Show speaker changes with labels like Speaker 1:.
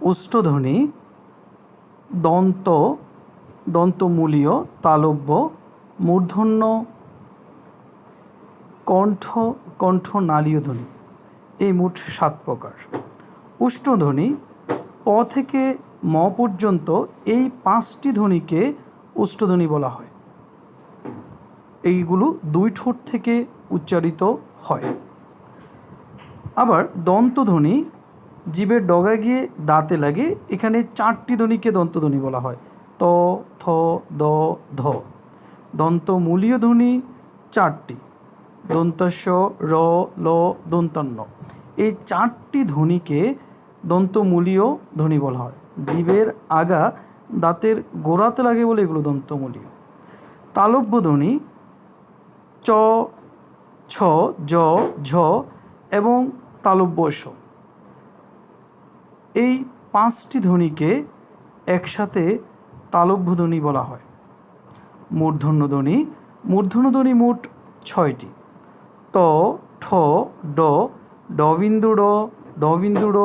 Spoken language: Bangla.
Speaker 1: উষ্ঠধ্বনি, দন্ত, দন্তমূলীয় তালব্য, মূর্ধন্য, কণ্ঠ, কণ্ঠনালীয় ধ্বনি। এই মোট সাত প্রকার। উষ্ঠধ্বনি, প থেকে ম পর্যন্ত এই পাঁচটি ধ্বনিকে উষ্ঠধ্বনি বলা হয়। এইগুলো দুই ঠোঁট থেকে উচ্চারিত হয়। আবার দন্তধ্বনি জীবের ডগায় গিয়ে দাঁতে লাগে এখানে চারটি ধ্বনিকে দন্তধ্বনি বলা হয়। ত, থ, দ, ধ। দন্তমূলীয় ধ্বনি চারটি। দন্তস্ব, র, ল, দন্তান্ন। এই চারটি ধ্বনিকে দন্তমূলীয় ধ্বনি বলা হয়। জীবের আগা দাঁতের গোড়াতে লাগে বলে এগুলো দন্তমূলীয়। তালব্য ধ্বনি চ, ছ, জ, ঝ এবং তালব্য স এই পাঁচটি ধ্বনিকে একসাথে তালব্য ধ্বনি বলা হয়। মূর্ধন্যধ্বনি মূর্ধন্যধ্বনি মূর্ধন্য ধ্বনি মোট ছয়টি। ট ঠ, ড ডবিন্দু বিন্দু, ড ডবিন্দু ড